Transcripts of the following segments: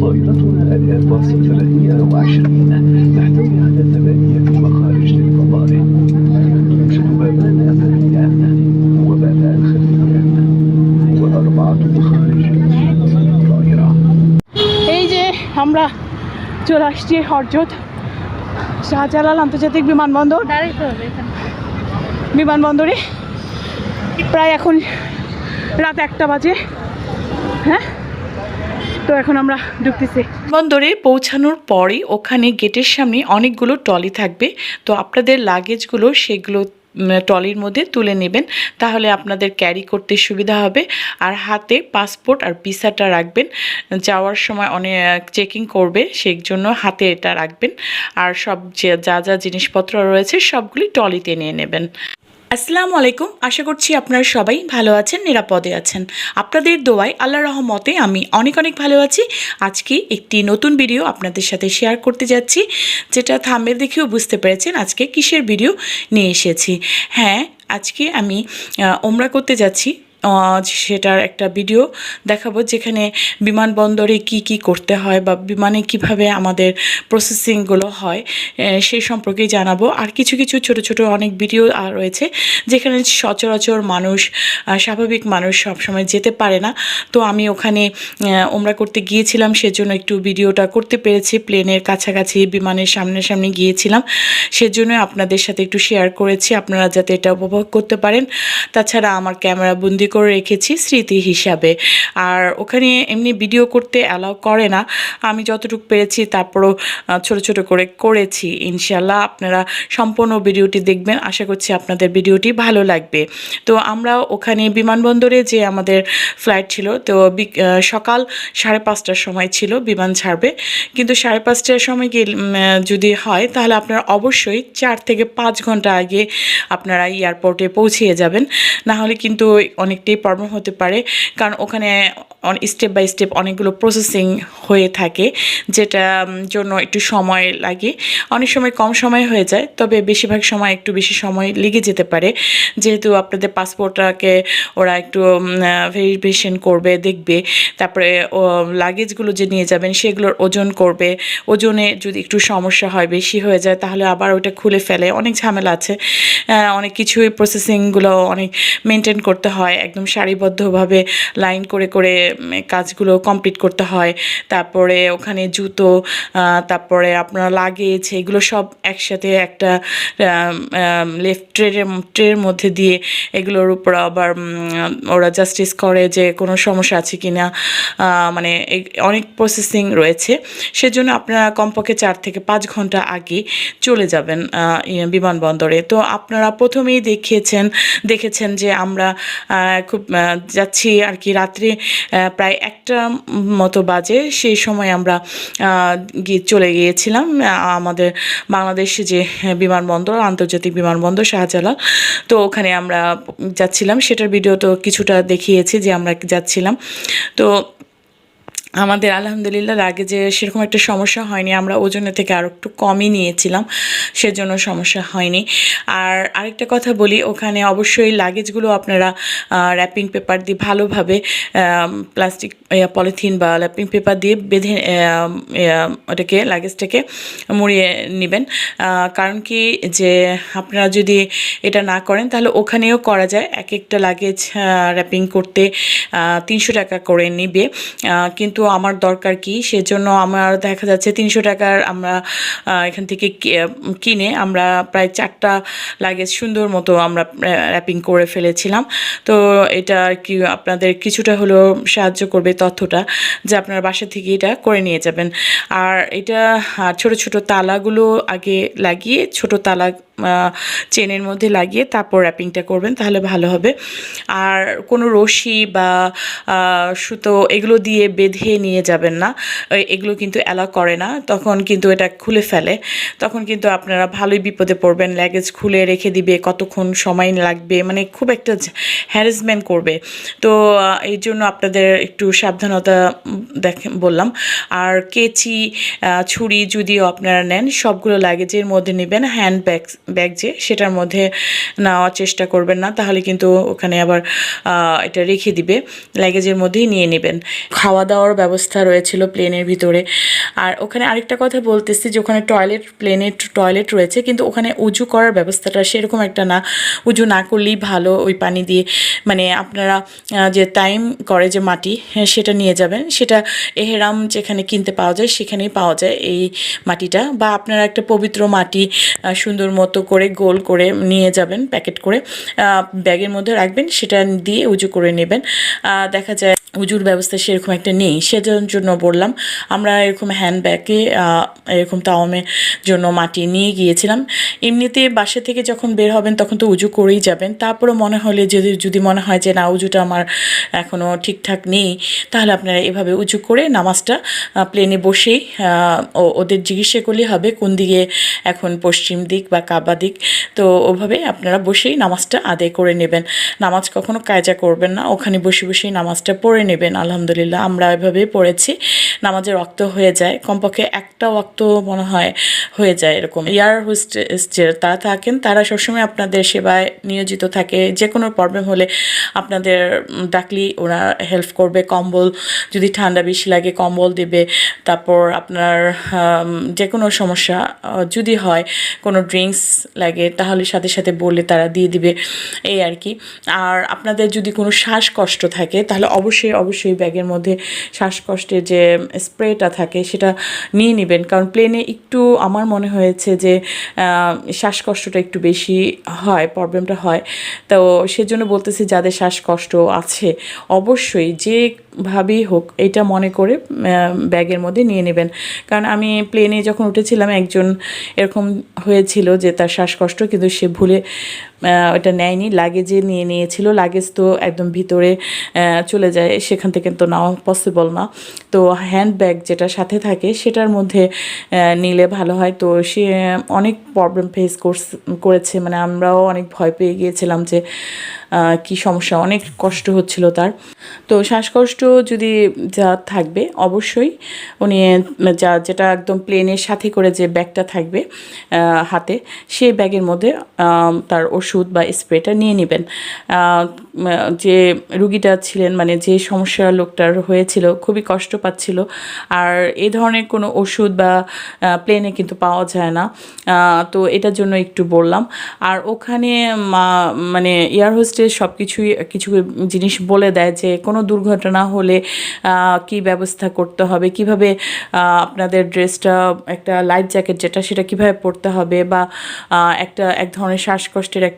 طائرتنا الإيرباص 320 تحتوي على ثمانية مخارج للمطار يوجد بابان أماميان وبابان خلفيان وأربعة مخارج للطائرة এই যে আমরা চলে আসছি হরজত শাহজালাল আন্তর্জাতিক বিমানবন্দর দাঁড়াইতে হবে এখানে বিমানবন্দরে প্রায় এখন রাত একটা বাজে হ্যাঁ তো এখন আমরা ঢুকতেছি। বন্দরে পৌঁছানোর পরই ওখানে গেটের সামনে অনেকগুলো ট্রলি থাকবে। তো আপনাদের লাগেজগুলো সেগুলো উম, ট্রলির মধ্যে তুলে নেবেন। তাহলে আপনাদের ক্যারি করতে সুবিধা হবে। আর হাতে পাসপোর্ট আর ভিসাটা রাখবেন। যাওয়ার সময় অনেক চেকিং করবে সেই জন্য হাতে এটা রাখবেন। আর সব যে যা জিনিসপত্র রয়েছে সবগুলি ট্রলিতে নিয়ে নেবেন। আসসালামু আলাইকুম। আশা করছি আপনারা সবাই ভালো আছেন, নিরাপদে আছেন। আপনাদের দোয়ায় আল্লাহ রহমতে আমি অনেক অনেক ভালো আছি। আজকে একটি নতুন ভিডিও আপনাদের সাথে শেয়ার করতে যাচ্ছি, যেটা থামের দেখেও বুঝতে পেরেছেন আজকে কিসের ভিডিও নিয়ে এসেছি। হ্যাঁ আজকে আমি ওমরা করতে যাচ্ছি সেটার একটা ভিডিও দেখাবো, যেখানে বিমানবন্দরে কি কি করতে হয় বা বিমানে কীভাবে আমাদের প্রসেসিংগুলো হয় সেই সম্পর্কে জানাব। আর কিছু কিছু ছোট ছোট অনেক ভিডিও রয়েছে, যেখানে সচরাচর মানুষ স্বাভাবিক মানুষ সবসময় যেতে পারে না। তো আমি ওখানে ওমরা করতে গিয়েছিলাম, সেজন্য একটু ভিডিওটা করতে পেরেছি, প্লেনের কাছাকাছি বিমানের সামনে সামনে গিয়েছিলাম। সেজন্য আপনাদের সাথে একটু শেয়ার করেছি, আপনারা যাতে এটা উপভোগ করতে পারেন। তাছাড়া আমার ক্যামেরা বন্দি করে রেখেছি স্মৃতি হিসাবে। আর ওখানে এমনি ভিডিও করতে অ্যালাউ করে না। আমি যতটুকু পেরেছি তারপরও ছোট ছোট করে করেছি। ইনশাল্লাহ আপনারা সম্পূর্ণ ভিডিওটি দেখবেন। আশা করছি আপনাদের ভিডিওটি ভালো লাগবে। তো আমরা ওখানে বিমানবন্দরে যে আমাদের ফ্লাইট ছিল, তো সকাল সাড়ে পাঁচটার সময় ছিল বিমান ছাড়বে। কিন্তু সাড়ে পাঁচটার সময় যদি হয় তাহলে আপনারা অবশ্যই চার থেকে পাঁচ ঘণ্টা আগে আপনারা এয়ারপোর্টে পৌঁছিয়ে যাবেন। না হলে কিন্তু অনেকটাই প্রবলেম হতে পারে। কারণ ওখানে স্টেপ বাই স্টেপ অনেকগুলো প্রসেসিং হয়ে থাকে, যেটা জন্য একটু সময় লাগে। অনেক সময় কম সময় হয়ে যায়, তবে বেশিরভাগ সময় একটু বেশি সময় লেগে যেতে পারে। যেহেতু আপনাদের পাসপোর্টটাকে ওরা একটু ভেরিফিকেশন করবে, দেখবে, তারপরে লাগেজগুলো যে নিয়ে যাবেন, সেগুলোর ওজন করবে। ওজনে যদি একটু সমস্যা হয়, বেশি হয়ে যায়, তাহলে আবার ওটা খুলে ফেলে। অনেক ঝামেলা আছে অনেক কিছুই প্রসেসিংগুলো অনেক মেনটেন করতে হয়, একদম সারিবদ্ধভাবে লাইন করে করে কাজগুলো কমপ্লিট করতে হয়। তারপরে ওখানে জুতো তারপরে আপনার লাগেজ এগুলো সব একসাথে একটা লেফট ট্রের ট্রের মধ্যে দিয়ে এগুলোর উপর আবার ওরা জাস্টিস করে যে কোনো সমস্যা আছে কি না মানে অনেক প্রসেসিং রয়েছে। সেজন্য আপনারা কমপক্ষে চার থেকে পাঁচ ঘণ্টা আগে চলে যাবেন ইয়ে, বিমানবন্দরে। তো আপনারা প্রথমেই দেখিয়েছেন দেখেছেন যে আমরা খুব যাচ্ছি আর কি রাত্রে প্রায় একটা মতো বাজে। সেই সময় আমরা চলে গিয়েছিলাম আমাদের বাংলাদেশে যে বিমানবন্দর, আন্তর্জাতিক বিমানবন্দর শাহজালাল। তো ওখানে আমরা যাচ্ছিলাম। সেটার ভিডিও তো কিছুটা দেখিয়েছি যে আমরা যাচ্ছিলাম। তো আমাদের আলহামদুলিল্লাহ আগে যে সেরকম একটা সমস্যা হয়নি আমরা ওজনের থেকে আরও একটু কমই নিয়েছিলাম সেজন্য সমস্যা হয়নি। আর আরেকটা কথা বলি ওখানে অবশ্যই লাগেজগুলো আপনারা র্যাপিং পেপার দিয়ে ভালোভাবে প্লাস্টিক পলিথিন বা র্যাপিং পেপার দিয়ে বেঁধে ওটাকে লাগেজটাকে মুড়িয়ে নেবেন। কারণ কি যে আপনারা যদি এটা না করেন তাহলে ওখানেও করা যায়। এক একটা লাগেজ র্যাপিং করতে তিনশো টাকা করে নিবে। আহ, কিন্তু আমার দরকার কি? সেজন্য আমার দেখা যাচ্ছে তিনশো টাকার আমরা এখান থেকে কিনে আমরা প্রায় চারটা লাগেজ সুন্দর মতো আমরা র্যাপিং করে ফেলেছিলাম। তো এটা আর কি আপনাদের কিছুটা হলেও সাহায্য করবে তথ্যটা, যে আপনার বাসা থেকে এটা করে নিয়ে যাবেন। আর এটা ছোট ছোট তালাগুলো আগে লাগিয়ে, ছোট তালা চেনের মধ্যে লাগিয়ে তারপর র্যাপিংটা করবেন, তাহলে ভালো হবে। আর কোনো রশি বা সুতো এগুলো দিয়ে বেঁধে নিয়ে যাবেন না। এগুলো কিন্তু অ্যালাউ করে না। তখন কিন্তু এটা খুলে ফেলে। তখন কিন্তু আপনারা ভালোই বিপদে পড়বেন। লাগেজ খুলে রেখে দিবে, কতক্ষণ সময় লাগবে মানে খুব একটা হ্যারাসমেন্ট করবে। তো এই জন্য আপনাদের একটু সাবধানতা দেখেন বললাম। আর কেচি ছুরি যদিও আপনারা নেন, সবগুলো লাগেজের মধ্যে নেবেন হ্যান্ড ব্যাগ যে সেটার মধ্যে নেওয়ার চেষ্টা করবেন না তাহলে কিন্তু ওখানে আবার এটা রেখে দিবে লাগেজের মধ্যেই নিয়ে নেবেন। খাওয়া দাওয়ার ব্যবস্থা রয়েছিল প্লেনের ভিতরে। আর ওখানে আরেকটা কথা বলতেছি যে ওখানে টয়লেট প্লেনে টয়লেট রয়েছে কিন্তু ওখানে উজু করার ব্যবস্থাটা সেরকম একটা না। উজু না করলেই ভালো ওই পানি দিয়ে মানে আপনারা যে টাইম করে যে মাটি হ্যাঁ, সেটা নিয়ে যাবেন। সেটা এহেরাম যেখানে কিনতে পাওয়া যায় সেখানেই পাওয়া যায় এই মাটিটা। বা আপনারা একটা পবিত্র মাটি সুন্দর মতো করে গোল করে নিয়ে যাবেন, প্যাকেট করে ব্যাগের মধ্যে রাখবেন, সেটা দিয়ে উজু করে নেবেন। দেখা যায় উজুর ব্যবস্থা সেরকম একটা নেই। সেটার জন্য বললাম, আমরা এরকম হ্যান্ড ব্যাগে এরকম তাওয়ামের জন্য মাটি নিয়ে গিয়েছিলাম। এমনিতে বাসা থেকে যখন বের হবেন তখন তো উজু করেই যাবেন। তারপরে মনে হলে যদি যদি মনে হয় যে, না, উজুটা আমার এখনও ঠিকঠাক নেই, তাহলে আপনারা এভাবে উজু করে নামাজটা প্লেনে বসেই ওদের জিজ্ঞাসা করলেই হবে, কোন দিকে এখন পশ্চিম দিক বা কাবা দিক। তো ওভাবে আপনারা বসেই নামাজটা আদায় করে নেবেন। নামাজ কখনো কায়জা করবেন না। ওখানে বসে বসেই নামাজটা পড়ে নেবেন, আলহামদুলিল্লাহ। আমরা এভাবে পড়েছি। নামাজের রক্ত হয়ে যায়। কমপক্ষে একটা রক্ত মনে হয় হয়ে যায় এরকম। এয়ার হোস্টেস যে তারা থাকেন, তারা সবসময় আপনাদের সেবায় নিয়োজিত থাকে। যে কোনো প্রবলেম হলে আপনাদের ডাকলি ওরা হেল্প করবে। কম্বল যদি ঠান্ডা বেশি লাগে, কম্বল দেবে। তারপর আপনার যে কোনো সমস্যা যদি হয়, কোনো ড্রিঙ্কস লাগে, তাহলে সাথে সাথে বললে তারা দিয়ে দিবে। এই আর কি। আর আপনাদের যদি কোনো শ্বাসকষ্ট থাকে, তাহলে অবশ্যই অবশ্যই ব্যাগের মধ্যে শ্বাসকষ্টের যে স্প্রেটা থাকে সেটা নিয়ে নেবেন। কারণ প্লেনে একটু আমার মনে হয়েছে যে শ্বাসকষ্টটা একটু বেশি হয়, প্রবলেমটা হয়। তো সেজন্য বলতেছি যাদের শ্বাসকষ্ট আছে, অবশ্যই যেভাবেই হোক এটা মনে করে ব্যাগের মধ্যে নিয়ে নেবেন। কারণ আমি প্লেনে যখন উঠেছিলাম, একজন এরকম হয়েছিল যে তার শ্বাসকষ্ট কিন্তু সে ভুলে ওটা নেয়নি। লাগেজে নিয়ে নিয়েছিল। লাগেজ তো একদম ভিতরে চলে যায়। সেখান থেকে তো নেওয়া পসিবল না। তো হ্যান্ড ব্যাগ যেটা সাথে থাকে, সেটার মধ্যে নিলে ভালো হয়। তো সে অনেক প্রবলেম ফেস করেছে। মানে আমরাও অনেক ভয় পেয়ে গিয়েছিলাম যে কি সমস্যা? অনেক কষ্ট হচ্ছিল তার। তো শ্বাসকষ্ট যদি যা থাকবে, অবশ্যই উনি, যা, যেটা একদম প্লেনের সাথে করে যে ব্যাগটা থাকবে হাতে, সেই ব্যাগের মধ্যে তার ওষুধ বা স্প্রেটা নিয়ে নেবেন। যে রুগীটা ছিলেন মানে যে সমস্যা লোকটার হয়েছিল, খুবই কষ্ট পাচ্ছিল। আর এই ধরনের কোনো ওষুধ বা প্লেনে কিন্তু পাওয়া যায় না। তো এটার জন্য একটু বললাম। আর ওখানে মানে এয়ার হোস্টেস সব কিছুই কিছু জিনিস বলে দেয় যে, কোনো দুর্ঘটনা হলে কি ব্যবস্থা করতে হবে? কীভাবে আপনাদের ড্রেসটা, একটা লাইফ জ্যাকেট যেটা, সেটা কীভাবে পরতে হবে? বা একটা, এক ধরনের শ্বাসকষ্টের একটা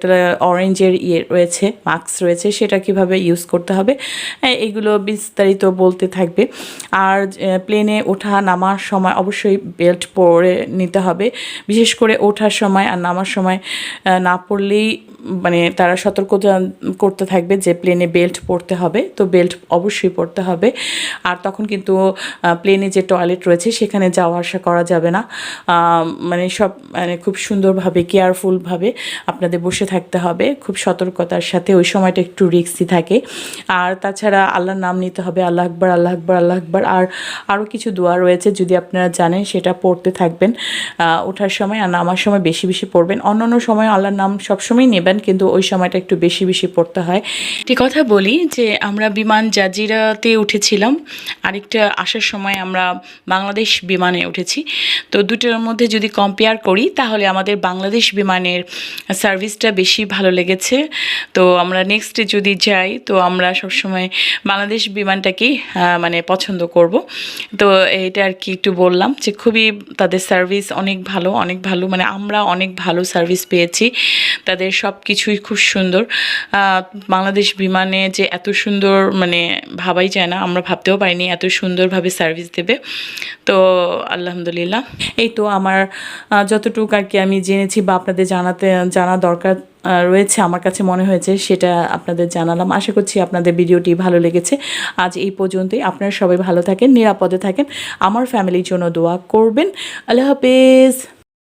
অরেঞ্জের ইয়ে রয়েছে মাস্ক রয়েছে সেটা কীভাবে ইউজ করতে হবে হ্যাঁ, এগুলো বিস্তারিত বলতে থাকবে। আর প্লেনে ওঠা নামার সময় অবশ্যই বেল্ট পরে নিতে হবে। বিশেষ করে ওঠার সময় আর নামার সময় না পরলেই মানে তারা সতর্ক করতে থাকবে যে প্লেনে বেল্ট পরতে হবে। তো বেল্ট অবশ্যই পরতে হবে। আর তখন কিন্তু প্লেনে যে টয়লেট রয়েছে, সেখানে যাওয়া আসা করা যাবে না। মানে সব মানে খুব সুন্দরভাবে কেয়ারফুলভাবে আপনাদের বসে থাকতে হবে। খুব সতর্কতার সাথে ওই সময়টা একটু রিক্সি থাকে। আর তাছাড়া আল্লাহর নাম নিতে হবে, আল্লাহ আকবর আল্লাহ আকবর আল্লাহ আকবর। আর আরও কিছু দোয়া রয়েছে, যদি আপনারা জানেন, সেটা পড়তে থাকবেন। ওঠার সময় আর নামার সময় বেশি বেশি পড়বেন। অন্যান্য সময় আল্লাহর নাম সবসময় নেবেন কিন্তু ওই সময়টা একটু বেশি বেশি পড়তে হয়। একটি কথা বলি যে আমরা বিমান জাজিরাতে উঠেছিলাম। আরেকটা আসার সময় আমরা বাংলাদেশ বিমানে উঠেছি। তো দুটোর মধ্যে যদি কম্পেয়ার করি, তাহলে আমাদের বাংলাদেশ বিমানের সার্ভিসটা বেশি ভালো লেগেছে। তো আমরা নেক্সটে যদি যাই, তো আমরা সবসময় বাংলাদেশ বিমানটাকেই মানে পছন্দ করব। তো এটা আর কি একটু বললাম যে খুবই তাদের সার্ভিস অনেক ভালো অনেক ভালো মানে আমরা অনেক ভালো সার্ভিস পেয়েছি। তাদের সব কিছুই খুব সুন্দর। বাংলাদেশ বিমানে যে এত সুন্দর মানে ভাবাই যায় না, আমরা ভাবতেও পারিনি এত সুন্দরভাবে সার্ভিস দেবে। তো আলহামদুলিল্লাহ। এই তো আমার যতটুকু আর কি আমি জেনেছি বা আপনাদের জানাতে, জানা দরকার রয়েছে, আমার কাছে মনে হয়েছে, সেটা আপনাদের জানালাম। আশা করছি আপনাদের ভিডিওটি ভালো লেগেছে। আজ এই পর্যন্তই। আপনারা সবাই ভালো থাকেন, নিরাপদে থাকেন। আমার ফ্যামিলির জন্য দোয়া করবেন। আল্লাহ হাফেজ।